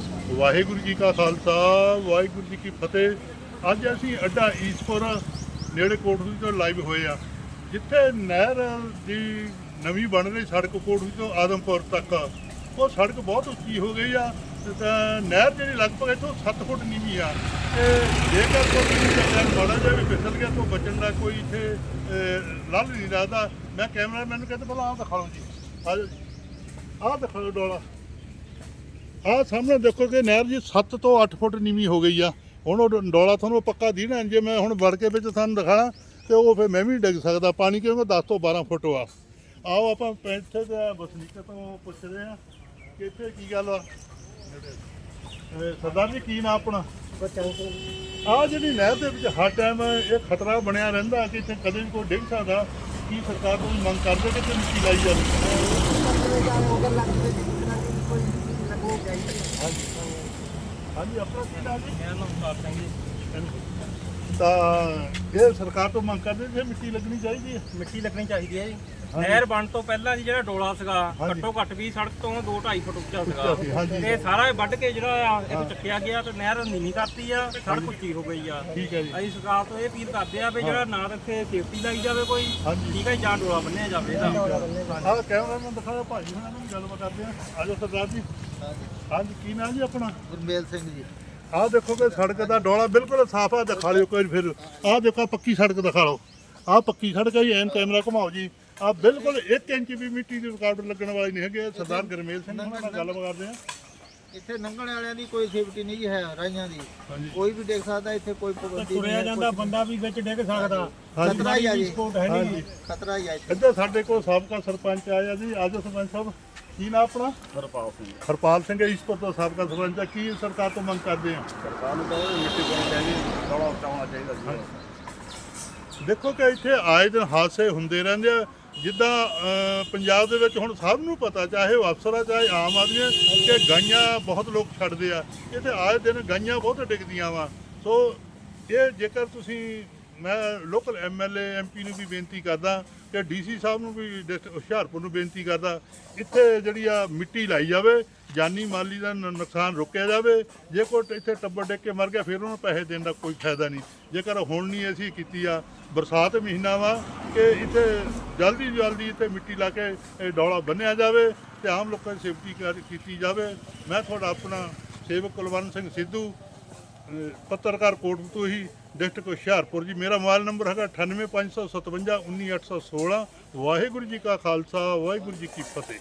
ਸਤਿ ਵਾਹਿਗੁਰੂ ਜੀ ਕਾ ਖਾਲਸਾ ਵਾਹਿਗੁਰੂ ਜੀ ਕੀ ਫਤਿਹ। ਅੱਜ ਅਸੀਂ ਅੱਡਾ ਈਸਪੁਰ ਨੇੜੇ ਕੋਟਲੀ ਤੋਂ ਲਾਈਵ ਹੋਏ ਆ ਜਿੱਥੇ ਨਹਿਰ ਦੀ ਨਵੀਂ ਬਣ ਰਹੀ ਸੜਕ ਕੋਟਲੀ ਤੋਂ ਆਦਮਪੁਰ ਤੱਕ। ਉਹ ਸੜਕ ਬਹੁਤ ਉੱਚੀ ਹੋ ਗਈ ਆ ਤਾਂ ਨਹਿਰ ਜਿਹੜੀ ਲਗਭਗ ਇੱਥੋਂ 7 ਫੁੱਟ ਨੀਵੀਂ ਆ। ਤੇ ਜੇਕਰ ਕੋਈ ਵੀ ਚੱਲਿਆ ਜਿਹਾ ਵੀ ਫਿਸਲ ਗਿਆ ਤਾਂ ਬਚਣ ਦਾ ਕੋਈ ਇੱਥੇ ਅਹ, ਲੱਲ ਨਹੀਂ ਲੱਗਦਾ ਮੈਂ ਕੈਮਰਾਮੈਨ ਨੂੰ ਕਹਿੰਦਾ ਪਹਿਲਾਂ ਆਹ ਦਿਖਾ ਲਓ ਜੀ। ਆਹ ਜੀ। ਆਹ ਦਿਖਾ ਲਓ ਡੋਲਾ। ਆਹ ਸਾਹਮਣੇ ਦੇਖੋ ਕਿ ਨਹਿਰ ਜੀ 7 ਤੋਂ 8 ਫੁੱਟ ਨੀਵੀਂ ਹੋ ਗਈ ਆ। ਹੁਣ ਉਹ ਡੋਲਾ ਤੁਹਾਨੂੰ ਪੱਕਾ ਦੀਣਾ ਜੇ ਮੈਂ ਹੁਣ ਵੜ ਕੇ ਵਿੱਚ ਤੁਹਾਨੂੰ ਦਿਖਾਣਾ, ਤੇ ਉਹ ਫਿਰ ਮੈਂ ਵੀ ਡਿੱਗ ਸਕਦਾ ਪਾਣੀ, ਕਿਉਂਕਿ 10 ਤੋਂ 12 ਫੁੱਟ ਆ। ਆਓ ਆਪਾਂ ਇੱਥੇ ਦੇ ਵਸਨੀਕ ਤੋਂ ਪੁੱਛਦੇ ਆ ਕਿ ਇੱਥੇ ਕੀ ਗੱਲ ਆ। ਸਰਦਾਰ ਜੀ, ਕੀ ਨਾ ਆਪਣਾ? ਆ ਜਿਹੜੀ ਨਹਿਰ ਦੇ ਵਿੱਚ ਹਰ ਟਾਈਮ ਇਹ ਖਤਰਾ ਬਣਿਆ ਰਹਿੰਦਾ ਕਿ ਇੱਥੇ ਕਦੇ ਵੀ ਕੋਈ ਡਿੱਗ ਸਕਦਾ। ਕੀ ਸਰਕਾਰ ਤੋਂ ਮੰਗ ਕਰਦੇ ਕਿ ਇੱਥੇ ਮਿੱਟੀ ਲਾਈ ਜਾਵੇ? ਹਾਂਜੀ ਆਪਣਾ ਕੀ ਨਾਮ ਜੀ? ਮੇਰਾ ਨਾਮ ਸਤਾਰ ਸਿੰਘ ਜੀ। ਤਾਂ ਇਹ ਸਰਕਾਰ ਤੋਂ ਮੰਗ ਕਰਦੇ ਜੇ ਮਿੱਟੀ ਲੱਗਣੀ ਚਾਹੀਦੀ ਹੈ। ਮਿੱਟੀ ਲੱਗਣੀ ਚਾਹੀਦੀ ਹੈ ਜੀ। ਨਹਿਰ ਬਣ ਤੋਂ ਪਹਿਲਾਂ ਜੀ ਜਿਹੜਾ ਡੋਲਾ ਸੀਗਾ ਹਾਂਜੀ। ਘੱਟੋ ਘੱਟ ਵੀ ਸੜਕ ਤੋਂ 2.5 ਫੁੱਟ ਉੱਚਾ ਉੱਚਾ ਸੀ, ਹਾਂਜੀ। ਸੀਗਾ ਤੇ ਸਾਰਾ ਇਹ ਵੱਢ ਕੇ ਜਿਹੜਾ ਆ ਇੱਕ ਚੱਕਿਆ ਗਿਆ ਤੇ ਨਹਿਰ ਨੀਵੀਂ ਕਰਤੀ ਆ ਸੜਕ ਉੱਚੀ ਹੋ ਗਈ ਆ। ਠੀਕ ਹੈ ਜੀ। ਅਸੀਂ ਸਰਕਾਰ ਤੋਂ ਇਹ ਅਪੀਲ ਕਰਦੇ ਆ ਵੀ ਜਿਹੜਾ ਨਾ ਤਾਂ ਇੱਥੇ ਸੇਫਟੀ ਲਾਈ ਜਾਵੇ ਕੋਈ ਹਾਂਜੀ। ਠੀਕ ਹੈ ਜੀ, ਜਾਂ ਡੋਲਾ ਬੰਨਿਆ ਜਾਵੇ ਇਹਦਾ। ਆਹ ਕੈਮਰਾ ਨੂੰ ਦਿਖਾਓ ਭਾਜੀ ਹੁਣਾਂ ਨੂੰ ਗੱਲਬਾਤ ਕਰਦੇ ਆ। ਆਜੋ ਸਰਦਾਰ ਜੀ। ਹਾਂਜੀ ਕੀ ਨਾਮ ਜੀ ਆਪਣਾ? ਗੁਰਮੇਲ ਸਿੰਘ ਜੀ। ਆਹ ਦੇਖੋ ਕਿ ਸੜਕ ਦਾ ਡੋਲਾ ਬਿਲਕੁਲ ਸਾਫ਼ ਆ ਦਿਖਾ ਲਿਓ ਕੋਈ ਫਿਰ। ਆਹ ਦੇਖੋ ਆਹ ਪੱਕੀ ਸੜਕ ਦਿਖਾ ਲਓ। ਆਹ ਪੱਕੀ ਸੜਕ ਹੈ ਜੀ ਐਨ ਕੈਮਰਾ ਘੁਮਾਓ ਜੀ। ਆਹ ਬਿਲਕੁਲ 1 ਇੰਚ ਵੀ ਮਿੱਟੀ ਦੀ ਰੁਕਾਵਟ ਲੱਗਣ ਵਾਲੀ ਨਹੀਂ ਹੈਗੀ। ਸਰਦਾਰ ਗਰਮੇਲ ਸਿੰਘ ਉਹਨਾਂ ਨਾਲ ਗੱਲ ਕਰਦੇ ਆ ਇੱਥੇ ਲੰਘਣ ਵਾਲਿਆਂ ਦੀ ਕੋਈ ਸੇਫਟੀ ਨਹੀਂ ਹੈ ਰਾਈਆਂ ਦੀ। ਕੋਈ ਵੀ ਦੇਖ ਸਕਦਾ ਇੱਥੇ ਕੋਈ ਪਾਬੰਦੀ ਨਹੀਂ ਤੁਰਿਆ ਜਾਂਦਾ ਬੰਦਾ ਵੀ ਵਿੱਚ ਡਿੱਗ ਸਕਦਾ। ਖਤਰਾ ਹੀ ਆ ਜੀ। ਖਤਰਾ ਹੀ ਆ ਇੱਥੇ। ਇੱਧਰ ਸਾਡੇ ਕੋਲ ਸਾਬਕਾ ਸਰਪੰਚ ਆਇਆ ਜੀ ਆਜੋ ਸਰਪੰਚ ਸਾਹਿਬ। ਕੀ ਨਾਮ ਆਪਣਾ? ਹਰਪਾਲ ਸਿੰਘ। ਹਰਪਾਲ ਸਿੰਘ ਈਸਪੁਰ ਤੋਂ ਸਾਬਕਾ ਸਰਪੰਚ ਆ। ਕੀ ਸਰਕਾਰ ਤੋਂ ਮੰਗ ਕਰਦੇ ਆ? ਸਰਕਾਰ ਨੂੰ ਤਾਂ ਮਿੱਟੀ ਪਾਉਣੀ ਚਾਹੀਦੀ ਡੋਲਾ ਉੱਚਾ ਹੋਣਾ ਚਾਹੀਦਾ ਦੇਖੋ ਕਿ ਇੱਥੇ ਆਏ ਦਿਨ ਹਾਦਸੇ ਹੁੰਦੇ ਰਹਿੰਦੇ ਆ। ਜਿੱਦਾਂ ਅਹ, ਪੰਜਾਬ ਦੇ ਵਿੱਚ ਹੁਣ ਸਭ ਨੂੰ ਪਤਾ ਚਾਹੇ ਉਹ ਅਫਸਰ ਆ ਚਾਹੇ ਆਮ ਆਦਮੀ ਆ ਕਿ ਗਾਈਆਂ ਬਹੁਤ ਲੋਕ ਛੱਡਦੇ ਆ। ਇੱਥੇ ਆਏ ਦਿਨ ਗਾਈਆਂ ਬਹੁਤ ਡਿੱਗਦੀਆਂ ਵਾ। ਸੋ ਇਹ ਜੇਕਰ ਤੁਸੀਂ ਮੈਂ ਲੋਕਲ ਐਮਐਲਏ ਐਮਪੀ ਨੂੰ ਵੀ ਬੇਨਤੀ ਕਰਦਾ ਕਿ ਡੀਸੀ ਸਾਹਿਬ ਨੂੰ ਵੀ ਡਿਸਟ੍ਰਿਕਟ ਹੁਸ਼ਿਆਰਪੁਰ ਨੂੰ ਬੇਨਤੀ ਕਰਦਾ, ਇੱਥੇ ਜਿਹੜੀ ਆ ਮਿੱਟੀ ਲਾਈ ਜਾਵੇ, ਜਾਨੀ ਮਾਲੀ ਦਾ ਨੁਕਸਾਨ ਰੋਕਿਆ ਜਾਵੇ, ਜੇ ਕੋਈ ਇੱਥੇ ਟੱਬਰ ਡਿੱਗ ਕੇ ਮਰ ਗਿਆ, ਫਿਰ ਉਹਨੂੰ ਪੈਸੇ ਦੇਣ ਦਾ ਕੋਈ ਫਾਇਦਾ ਨਹੀਂ। ਜੇਕਰ ਹੁਣ ਨਹੀਂ ਅਸੀਂ ਕੀਤੀ ਆ, ਬਰਸਾਤ ਮਹੀਨਾ ਵਾ, ਕਿ ਇੱਥੇ ਜਲਦੀ ਜਲਦੀ ਇੱਥੇ ਮਿੱਟੀ ਲਾ ਕੇ ਇਹ ਡੌਲਾ ਬੰਨਿਆ ਜਾਵੇ ਤੇ ਆਮ ਲੋਕਾਂ ਦੀ ਸੇਫਟੀ ਕਰ- ਕੀਤੀ ਜਾਵੇ। ਮੈਂ ਤੁਹਾਡਾ ਆਪਣਾ ਸੇਵਕ ਕੁਲਵੰਤ ਸਿੰਘ ਸਿੱਧੂ, ਅਹ ਪੱਤਰਕਾਰ ਕੋਟਪੁਰ ਹੀ ਡਿਸਟ੍ਰਿਕਟ ਹੁਸ਼ਿਆਰਪੁਰ ਜੀ, ਮੇਰਾ ਮੋਬਾਈਲ ਨੰਬਰ ਹੈਗਾ 98557 19816 ਵਾਹਿਗੁਰੂ ਜੀ ਕਾ ਖਾਲਸਾ, ਵਾਹਿਗੁਰੂ ਜੀ ਕੀ ਫਤਿਹ।